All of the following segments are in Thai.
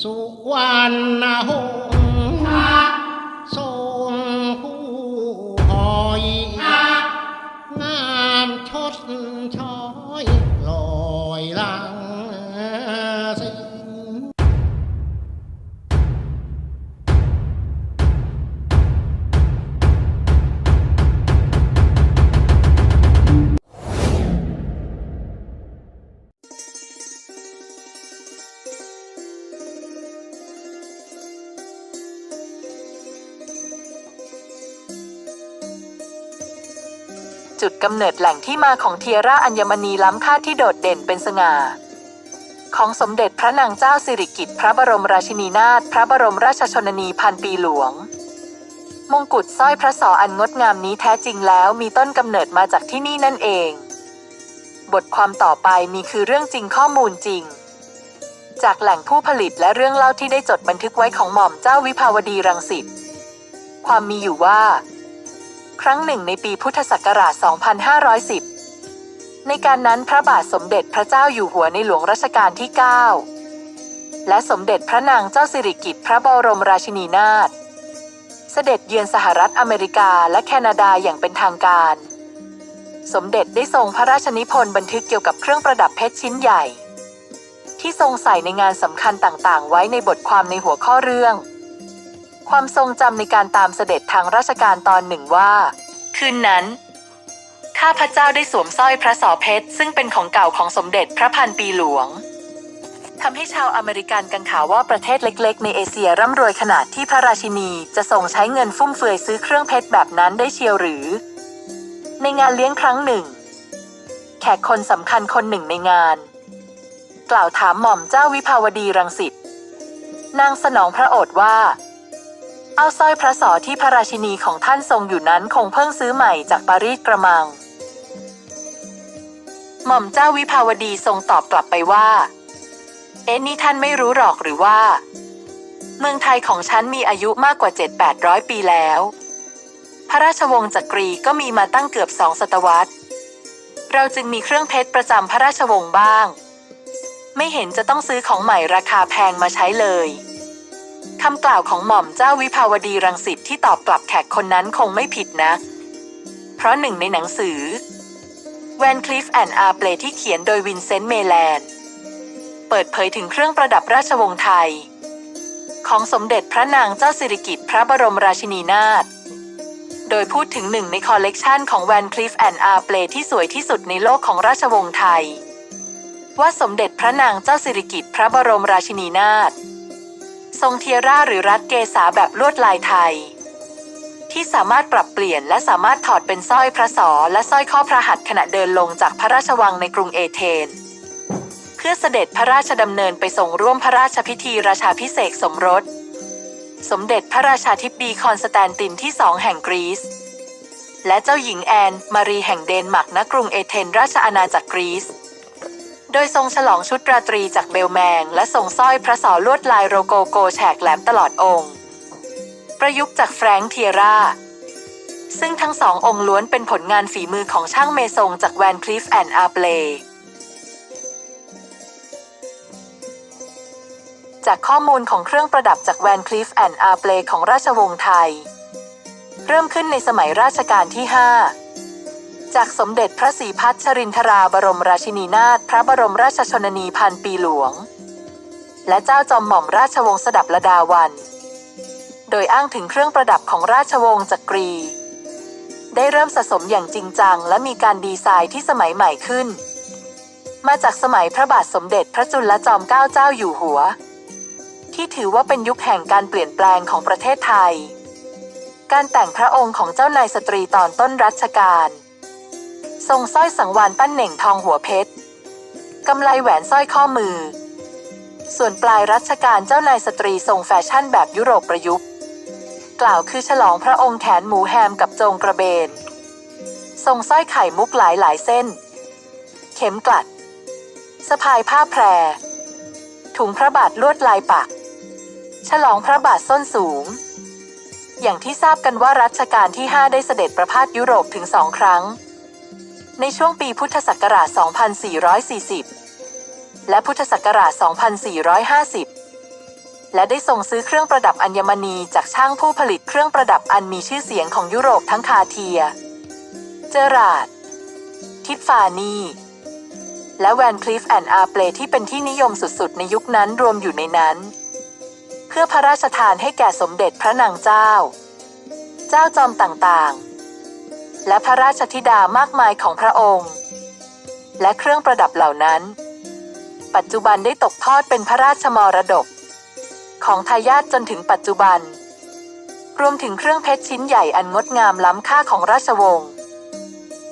สุวรรณหง จุดกำเนิดแหล่งที่มาของเทียร่าอัญมณีล้ำค่าที่โดดเด่นเป็นสง่าของสมเด็จพระนางเจ้าสิริกิติ์พระบรมราชินีนาถพระบรมราชชนนีพันปีหลวง มงกุฎสร้อยพระศออันงดงามนี้แท้จริงแล้วมีต้นกำเนิดมาจากที่นี่นั่นเอง บทความต่อไปมีคือเรื่องจริงข้อมูลจริง จากแหล่งผู้ผลิตและเรื่องเล่าที่ได้จดบันทึกไว้ของหม่อมเจ้าวิภาวดีรังสิตความมีอยู่ว่า ครั้งหนึ่งในปีพุทธศักราช 2510 ในการนั้นพระบาทสมเด็จพระเจ้าอยู่หัวในหลวงรัชกาลที่ 9 และสมเด็จพระนางเจ้าสิริกิติ์พระบรมราชินีนาถ เสด็จเยือนสหรัฐอเมริกาและแคนาดาอย่างเป็นทางการ สมเด็จได้ทรงพระราชนิพนธ์บันทึกเกี่ยวกับเครื่องประดับเพชรชิ้นใหญ่ ที่ทรงใส่ในงานสำคัญต่างๆ ไว้ในบทความในหัวข้อเรื่อง ความทรงจำในการตามเสด็จทางราชการตอนหนึ่งว่า คืนนั้น ข้าพระเจ้าได้สวมสร้อยพระสอเพชร ซึ่งเป็นของเก่าของสมเด็จพระพันปีหลวงทำให้ชาวอเมริกันกังขาว่าประเทศเล็ก ๆ ในเอเชียร่ำรวยขนาดที่พระราชินีจะส่งใช้เงินฟุ่มเฟือยซื้อเครื่องเพชรแบบนั้นได้เชียวหรือ ในงานเลี้ยงครั้งหนึ่ง แขกคนสำคัญคนหนึ่งในงาน กล่าวถามหม่อมเจ้าวิภาวดีรังสิตนางสนองพระโอษฐ์ว่า เอาสร้อยพระสอที่พระราชินีของท่านทรงอยู่นั้นคงเพิ่งซื้อใหม่จากปารีสกระมัง หม่อมเจ้าวิภาวดีทรงตอบกลับไปว่า เอ็นี่ท่านไม่รู้หรอกหรือว่า เมืองไทยของฉันมีอายุมากกว่า 7-800 ปีแล้ว พระราชวงศ์จักรีก็มีมาตั้งเกือบสองศตวรรษ เราจึงมีเครื่องเพชรประจำพระราชวงศ์บ้าง ไม่เห็นจะต้องซื้อของใหม่ราคาแพงมาใช้เลย คำกล่าวของหม่อมเจ้าวิภาวดีรังสิตที่ตอบกลับแขกคนนั้นคงไม่ผิดนะ เพราะหนึ่งในหนังสือ Van Cleef and Arpels ที่เขียนโดยวินเซนต์เมแลนด์เปิดเผยถึงเครื่องประดับราชวงศ์ไทย ของสมเด็จพระนางเจ้าสิริกิติ์พระบรมราชินีนาถโดยพูดถึงหนึ่งในคอลเลกชันของ Van Cleef and Arpels ที่สวยที่สุดในโลกของราชวงศ์ไทย ว่าสมเด็จพระนางเจ้าสิริกิติ์พระบรมราชินีนาถ ทรงเทียร่าหรือรัดเกษาแบบลวดลายไทย ที่สามารถปรับเปลี่ยนและสามารถถอดเป็นสร้อยพระศอและสร้อยข้อพระหัตถ์ขณะเดินลงจากพระราชวังในกรุงเอเธน เพื่อเสด็จพระราชดำเนินไปทรงร่วมพระราชพิธีราชาพิเศษสมรส สมเด็จพระราชาธิบดีคอนสแตนตินที่สองแห่งกรีซและเจ้าหญิงแอน มารีแห่งเดนมาร์กณกรุงเอเธนราชอาณาจักรกรีซ โดยทรงฉลองชุดราตรีจากเบลแมง และทรงสร้อยพระสอลวดลายโรโกโกแฉกแหลมตลอดองค์ ประยุกต์จากแฟรงค์เทียร่า ซึ่งทั้งสององค์ล้วนเป็นผลงานฝีมือของช่างเมซงจากแวนคลิฟแอนด์อาร์เปลจากข้อมูลของเครื่องประดับจากแวนคลิฟแอนด์อาร์เปลของราชวงศ์ไทย เริ่มขึ้นในสมัยราชการที่ 5 จากสมเด็จพระศรีพัชรินทราบรมราชินีนาถพระบรมราชชนนีพันปีหลวง และเจ้าจอมหม่อมราชวงศ์สดับลดาวัน โดยอ้างถึงเครื่องประดับของราชวงศ์จักรี ได้เริ่มสะสมอย่างจริงจัง และมีการดีไซน์ที่สมัยใหม่ขึ้น มาจากสมัยพระบาทสมเด็จพระจุลจอมเกล้าเจ้าอยู่หัว ที่ถือว่าเป็นยุคแห่งการเปลี่ยนแปลงของประเทศไทย การแต่งพระองค์ของเจ้านายสตรีตอนต้นรัชกาล ทรงสร้อยสังวานปั้นเหน่งทองหัวเพชรกำไลแหวนสร้อยข้อมือ ส่วนปลายรัชกาลเจ้านายสตรีทรงแฟชั่นแบบยุโรปประยุกต์ กล่าวคือฉลองพระองค์แขนหมูแฮมกับโจงกระเบน ทรงสร้อยไข่มุกหลายหลายเส้น เข็มกลัด สะพายผ้าแพร ถุงพระบาทลวดลายปัก ฉลองพระบาทส้นสูง อย่างที่ทราบกันว่ารัชกาลที่ 5 ได้เสด็จประพาสยุโรปถึงสองครั้ง ในช่วงปีพุทธศักราช 2440 และพุทธศักราช 2450 และได้ส่งซื้อเครื่องประดับอัญมณีจากช่างผู้ผลิตเครื่องประดับอันมีชื่อเสียงของยุโรปทั้งคาเทีย เจอราร์ดทิฟฟานี และแวนคลิฟแอนด์อาร์เปลที่เป็นที่นิยมสุดๆ ในยุคนั้นรวมอยู่ในนั้น เพื่อพระราชทานให้แก่สมเด็จพระนางเจ้า เจ้าจอมต่างๆ และพระราชธิดามากมายของพระองค์ และเครื่องประดับเหล่านั้น ปัจจุบันได้ตกทอดเป็นพระราชมรดก ของทายาทจนถึงปัจจุบัน รวมถึงเครื่องเพชรชิ้นใหญ่อันงดงามล้ำค่าของราชวงศ์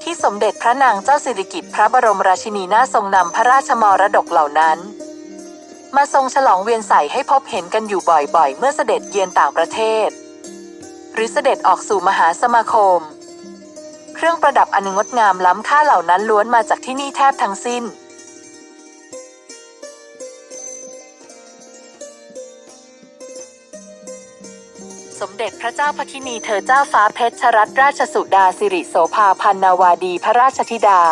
ที่สมเด็จพระนางเจ้าสิริกิติ์พระบรมราชินีนาทรงนำพระราชมรดกเหล่านั้น มาทรงฉลองเวียนใส่ให้พบเห็นกันอยู่บ่อยๆ เมื่อเสด็จเยือนต่างประเทศ หรือเสด็จออกสู่มหาสมาคม เครื่องประดับอันงดงามล้ำค่าเหล่านั้นล้วนมาจากที่นี่แทบทั้งสิ้น สมเด็จพระเจ้าพระทินีเธอเจ้าฟ้าเพชรรัตนราชสุดาสิริโสภาพันนาวาดีพระราชธิดา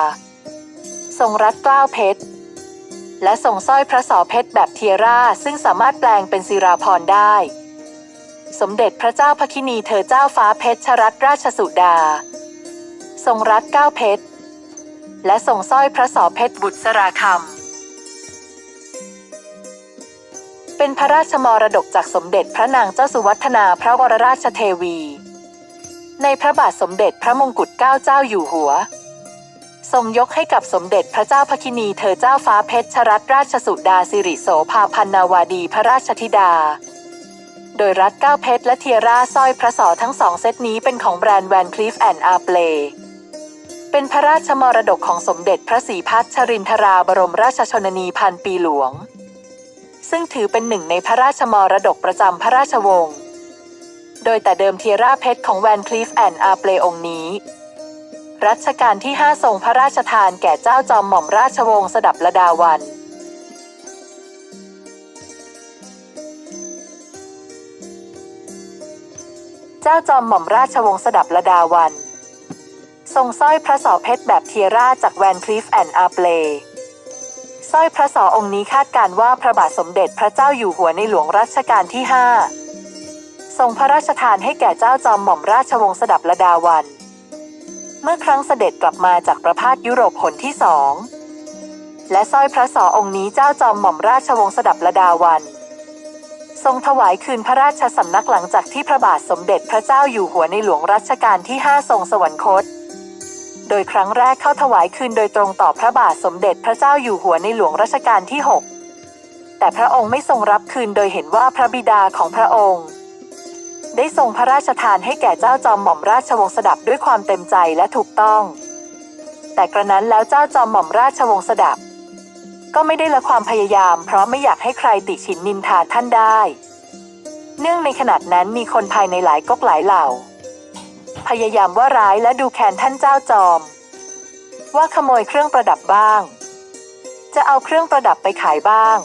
ทรงรัดเกล้าวเพชร และทรงสร้อยพระสอเพชรแบบเทียร่าซึ่งสามารถแปลงเป็นศิราพรได้สมเด็จพระเจ้าพระคินีเธอเจ้าฟ้าเพชรรัตนราชสุดา ทรงรัดเก้าเพชร และทรงสร้อยพระสอเพชรบุตรสราคำ เป็นพระราชมรดกจากสมเด็จพระนางเจ้าสุวัฒนาพระวรราชเทวี ในพระบาทสมเด็จพระมงกุฎเกล้าเจ้าอยู่หัว ทรงยกให้กับสมเด็จพระเจ้าพระคินีเธอเจ้าฟ้าเพชรชรัตราชสุดาสิริโสภาพันนาวาดีพระราชธิดาโดยรัฐเก้าเพชรและเทียร่าสร้อยพระสอทั้งสองเซตนี้เป็นของแบรนด์แวนคลีฟแอนด์อาร์เปล เป็นพระราชมรดกของสมเด็จพระศรีพัชรินทราบรมราชชนนีพันปีหลวง ซึ่งถือเป็นหนึ่งในพระราชมรดกประจำพระราชวงศ์ โดยแต่เดิมเทียร่าเพชรของแวนคลีฟแอนด์อาร์เปลองนี้ รัชกาลที่ 5 ทรงพระราชทานแก่เจ้าจอมหม่อมราชวงศ์สดับระดาวันเจ้าจอมหม่อมราชวงศ์สดับระดาวัน ทรงสร้อยพระสอเพชรแบบเทียร่าจากแวนคลีฟแอนด์อาร์เปลสร้อยพระสอองค์นี้คาดการว่าพระบาทสมเด็จพระเจ้าอยู่หัวในหลวงรัชกาลที่ 5 ทรงพระราชทานให้แก่เจ้าจอมหม่อมราชวงศ์สดับระดาวัน เมื่อครั้งเสด็จกลับมาจากประพาสยุโรปหนที่สองและสร้อยพระสอองค์นี้เจ้าจอมหม่อมราชวงศ์สดับระดาวัน ทรงถวายคืนพระราชสำนักหลังจากที่พระบาทสมเด็จพระเจ้าอยู่หัวในหลวงรัชกาลที่ 5 ทรงสวรรคต โดยครั้งแรกเข้าถวายคืนโดยตรงต่อพระบาทสมเด็จพระเจ้าอยู่หัวในหลวงรัชกาลที่ 6 แต่พระองค์ไม่ทรงรับคืนโดยเห็นว่าพระบิดาของพระองค์ ได้ทรงพระราชทานให้แก่เจ้าจอมหม่อมราชวงศ์สดับด้วยความเต็มใจและถูกต้อง แต่กระนั้นแล้วเจ้าจอมหม่อมราชวงศ์สดับ ก็ไม่ได้ละความพยายาม เพราะไม่อยากให้ใครติฉินนินทาท่านได้ เนื่องในขณะนั้นมีคนภายในหลายก๊กหลายเหล่า พยายามว่าร้ายและดูแคลนท่านเจ้าจอม ว่าขโมยเครื่องประดับบ้าง จะเอาเครื่องประดับไปขายบ้าง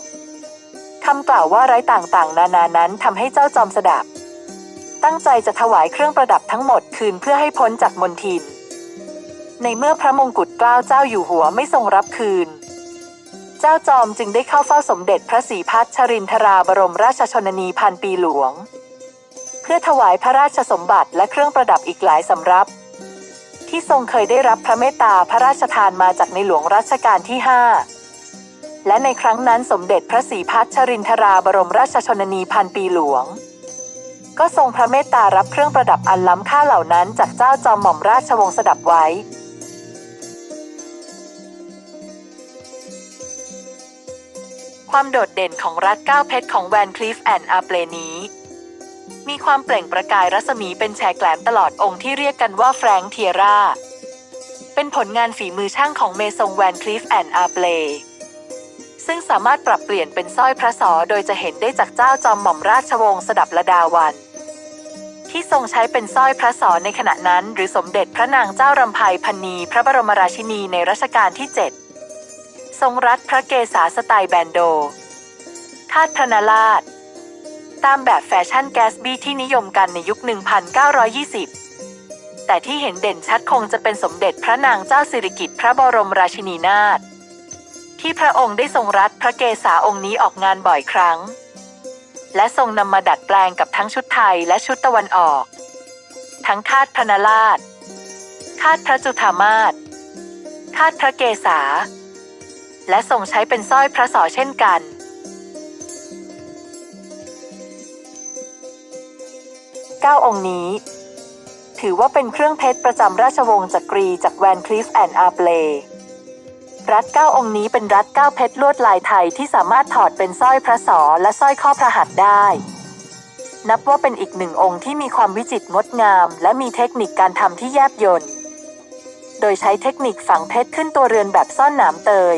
คำกล่าวว่าร้ายต่างๆ นานานั้นทำให้เจ้าจอมสดับ ตั้งใจจะถวายเครื่องประดับทั้งหมดคืนเพื่อให้พ้นจากมนทิน ในเมื่อพระมงกุฎเกล้าเจ้าอยู่หัวไม่ทรงรับคืน เจ้าจอมจึงได้เข้าเฝ้าสมเด็จพระศรีพัชรินทราบรมราชชนนีพันปีหลวง พื่อถวายพระราชสมบัติและเครื่องประดับอีกหลายสำรับ ที่ทรงเคยได้รับพระเมตตาพระราชทานมาจากในหลวงรัชกาลที่ 5 และในครั้งนั้นสมเด็จพระศรีพัชรินทราบรมราชชนนีพันปีหลวง ก็ทรงพระเมตตารับเครื่องประดับอันล้ำค่าเหล่านั้นจากเจ้าจอมหม่อมราชวงศ์สดับไว้ความโดดเด่นของรัฐก้าวเพชรของแวนคลีฟแอนด์อาเปลนี้ มีความเปล่งประกายรัศมีเป็นแฉกแหลมตลอดองค์ที่เรียกกันว่าแฟรงค์เทียร่า เป็นผลงานฝีมือช่างของเมซงแวนคลีฟแอนด์อาเปลซึ่งสามารถปรับเปลี่ยนเป็นสร้อยพระสอโดยจะเห็นได้จากเจ้าจอมหม่อมราชวงศ์สดับระดาวัน ที่ทรงใช้เป็นสร้อยพระสอในขณะนั้น หรือสมเด็จพระนางเจ้ารำไพพันนีพระบรมราชินีในรัชกาลที่ 7 ทรงรัดพระเกศาสไตล์แบนโด คาดพระนาราช ตามแบบแฟชั่นแกสบี้ที่นิยมกันในยุค 1920 แต่ที่เห็นเด่นชัดคงจะเป็นสมเด็จพระนางเจ้าสิริกิติ์พระบรมราชินีนาถที่พระองค์ได้ทรงรัดพระเกศาองค์นี้ออกงานบ่อยครั้ง และทรงนำมาดัดแปลงกับทั้งชุดไทยและชุดตะวันออก ทั้งคาดพระนราชคาดพระจุฑามาศคาดพระเกศาและทรงใช้เป็นสร้อยพระสอเช่นกัน เก้าองค์นี้ ถือว่าเป็นเครื่องเพชรประจำราชวงศ์จักรีจากแวนคลิฟแอนด์อาร์เบลรัดเก้าองค์นี้เป็นรัดเก้าเพชรลวดลายไทยที่สามารถถอดเป็นสร้อยพระสอและสร้อยข้อพระหัตถ์ได้ นับว่าเป็นอีกหนึ่งองค์ที่มีความวิจิตรงดงาม และมีเทคนิคการทำที่แยบยลโดยใช้เทคนิคฝังเพชรขึ้นตัวเรือนแบบซ่อนหนามเตย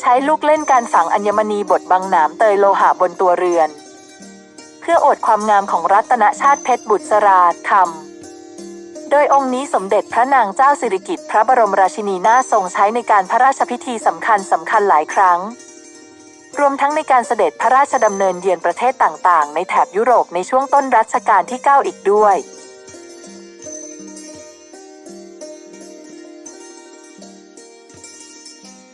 ใช้ลูกเล่นการฝังอัญมณีบดบังหนามเตยโลหะบนตัวเรือน พื่อโอดความงามของรัตนชาติเพชรบุตรสราคำ โดยองค์นี้สมเด็จพระนางเจ้าสิริกิติ์พระบรมราชินีนาถทรงใช้ในการพระราชพิธีสำคัญสำคัญหลายครั้ง รวมทั้งในการเสด็จพระราชดำเนินเยือนประเทศต่างๆ ในแถบยุโรปในช่วงต้นรัชกาลที่ 9 อีกด้วย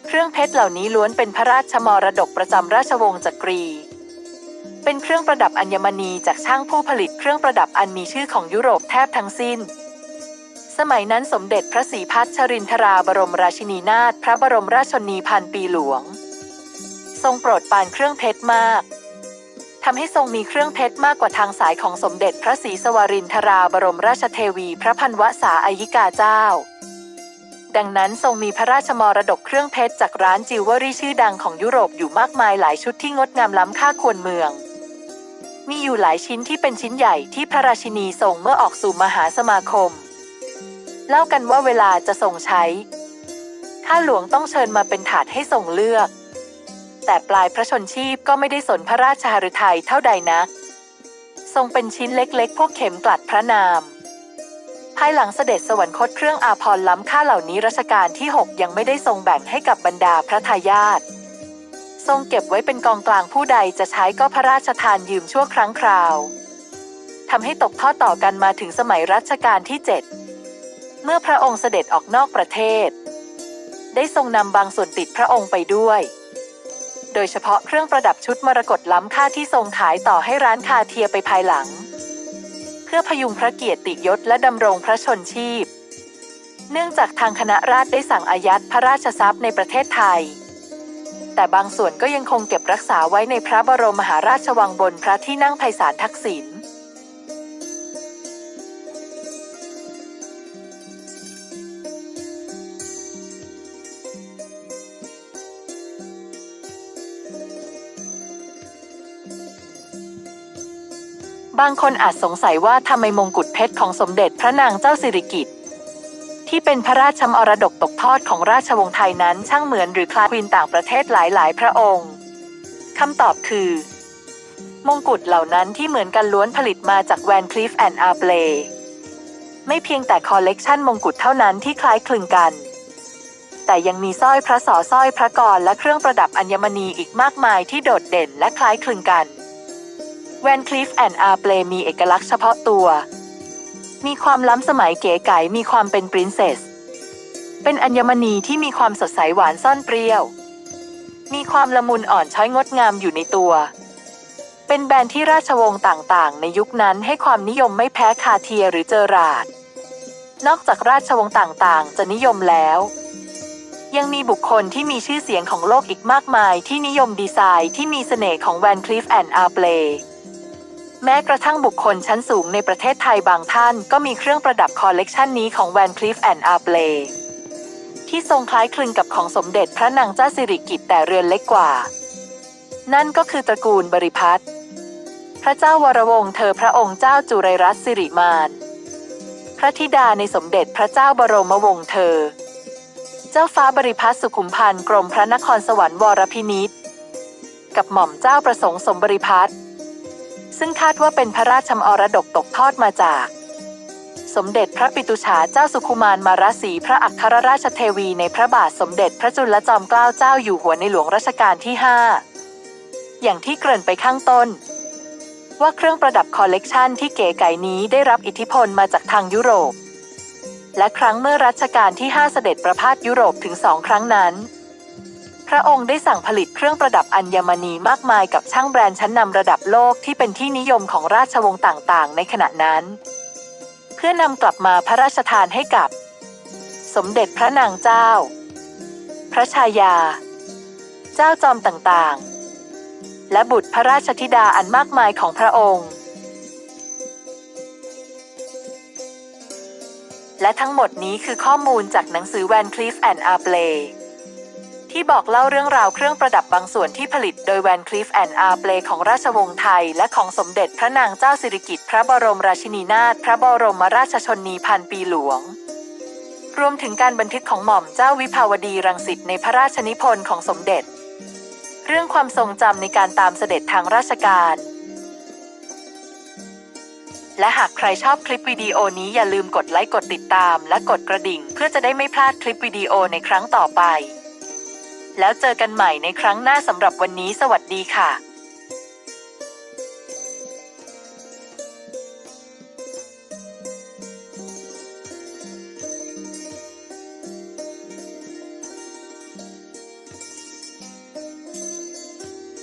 เครื่องเพชรเหล่านี้ล้วนเป็นพระราชมรดกประจำราชวงศ์จักรี เป็นเครื่องประดับอัญมณีจากช่างผู้ผลิตเครื่องประดับอันมีชื่อของยุโรปแทบทั้งสิ้น สมัยนั้นสมเด็จพระศรีพัชรินทราบรมราชินีนาถพระบรมราชชนีพันปีหลวง ทรงโปรดปานเครื่องเพชรมากทำให้ทรงมีเครื่องเพชรมากกว่าทางสายของสมเด็จพระศรีสวรินทราบรมราชเทวี พระพันวษาอายิกาเจ้า ดังนั้นทรงมีพระราชมรดกเครื่องเพชรจากร้านจิวเวลรี่ชื่อดังของยุโรปอยู่มากมายหลายชุดที่งดงามล้ำค่าควรเมือง มีอยู่หลายชิ้นที่เป็นชิ้นใหญ่ที่พระราชินีทรงเมื่อออกสู่มหาสมาคม เล่ากันว่าเวลาจะทรงใช้ ข้าหลวงต้องเชิญมาเป็นถาดให้ทรงเลือก แต่ปลายพระชนชีพก็ไม่ได้สนพระราชหฤทัยเท่าใดนักทรงเป็นชิ้นเล็กๆ พวกเข็มกลัดพระนาม ภายหลังเสด็จสวรรคตเครื่องอาภรณ์ล้ำค่าเหล่านี้รัชกาลที่ 6 ยังไม่ได้ทรงแบ่งให้กับบรรดาพระทายาททรงเก็บไว้เป็นกองกลางผู้ใดจะใช้ก็พระราชทานยืมชั่วครั้งคราวทำให้ตกทอดต่อกันมาถึงสมัยรัชกาลที่ 7 เมื่อพระองค์เสด็จออกนอกประเทศ ได้ทรงนำบางส่วนติดพระองค์ไปด้วย โดยเฉพาะเครื่องประดับชุดมรกตล้ำค่าที่ทรงขายต่อให้ร้านคาเทียไปภายหลัง พื่อพยุงพระเกียรติยศและดำรงพระชนชีพ เนื่องจากทางคณะราษฎรได้สั่งอายัดพระราชทรัพย์ในประเทศไทย แต่บางส่วนก็ยังคงเก็บรักษาไว้ในพระบรมมหาราชวังบนพระที่นั่งไพศาลทักษิณ บางคนอาจสงสัยว่าทำไมมงกุฎเพชรของสมเด็จพระนางเจ้าสิริกิติ์ที่เป็นพระราชมรดกตกทอดของราชวงศ์ไทยนั้นช่างเหมือนหรือคล้ายควีนต่างประเทศหลายๆ พระองค์คำตอบคือ มงกุฎเหล่านั้นที่เหมือนกันล้วนผลิตมาจากแวนคลิฟแอนด์อาร์เบลไม่เพียงแต่คอลเลกชันมงกุฎเท่านั้นที่คล้ายคลึงกัน แต่ยังมีสร้อยพระสอสร้อยพระกรและเครื่องประดับอัญมณีอีกมากมายที่โดดเด่นและคล้ายคลึงกัน แวนคลิฟแอนด์อาร์เบลมีเอกลักษณ์เฉพาะตัว มีความล้ำสมัยเก๋ไก๋มีความเป็นปรินเซส เป็นอัญมณีที่มีความสดใสหวานซ่อนเปรี้ยว มีความละมุนอ่อนช้อยงดงามอยู่ในตัว เป็นแบรนด์ที่ราชวงศ์ต่างๆ ในยุคนั้นให้ความนิยมไม่แพ้คาเทียหรือเจอราร์ดนอกจากราชวงศ์ต่างๆ จะนิยมแล้วยังมีบุคคลที่มีชื่อเสียงของโลกอีกมากมายที่นิยมดีไซน์ที่มีเสน่ห์ของแวนคลิฟแอนด์อาร์เบล แม้กระทั่งบุคคลชั้นสูงในประเทศไทยบางท่านก็มีเครื่องประดับคอลเลกชันนี้ของแวนคลิฟแอนด์อาร์เบลที่ทรงคล้ายคลึงกับของสมเด็จพระนางเจ้าสิริกิติ์แต่เรือนเล็กกว่า นั่นก็คือตระกูลบริพัตรพระเจ้าวรวงศ์เธอพระองค์เจ้าจุไรรัตน์สิริมานพระธิดาในสมเด็จพระเจ้าบรมวงศ์เธอ เจ้าฟ้าบริพัตรสุขุมพันธ์กรมพระนครสวรรค์วรพินิษกับหม่อมเจ้าประสงค์สมบริพัตร ซึ่งคาดว่าเป็นพระราชมรดกตกทอดมาจาก สมเด็จพระปิตุฉาเจ้าสุขุมารมาราศีพระอัครราชเทวีในพระบาทสมเด็จพระจุลจอมเกล้าเจ้าอยู่หัวในหลวงรัชกาลที่ 5 อย่างที่เกริ่นไปข้างต้น ว่าเครื่องประดับคอลเลกชันที่เก๋ไก๋นี้ได้รับอิทธิพลมาจากทางยุโรป และครั้งเมื่อรัชกาลที่ 5 เสด็จประพาสยุโรปถึงสองครั้งนั้น พระองค์ได้สั่งผลิตเครื่องประดับอัญมณีมากมายกับช่างแบรนด์ชั้นนำระดับโลกที่เป็นที่นิยมของราชวงศ์ต่างๆ ในขณะนั้น เพื่อนำกลับมาพระราชทานให้กับ สมเด็จพระนางเจ้า พระชายา เจ้าจอมต่างๆ และบุตรพระราชธิดาอันมากมายของพระองค์ และทั้งหมดนี้คือข้อมูลจากหนังสือ Van Cleef and Arpels ที่บอกเล่าเรื่องราวเครื่องประดับบางส่วนที่ผลิตโดย Van Cleef and Arpels ของราชวงศ์ไทย และของสมเด็จพระนางเจ้าสิริกิติ์พระบรมราชินีนาถพระบรมราชชนนีพันปีหลวง รวมถึงการบันทึกของหม่อมเจ้าวิภาวดีรังสิตในพระราชนิพนธ์ของสมเด็จ เรื่องความทรงจำในการตามเสด็จทางราชการ และหากใครชอบคลิปวิดีโอนี้อย่าลืมกดไลค์กดติดตาม และกดกระดิ่ง เพื่อจะได้ไม่พลาดคลิปวิดีโอในครั้งต่อไป แล้วเจอกันใหม่ในครั้งหน้าสำหรับวันนี้สวัสดีค่ะ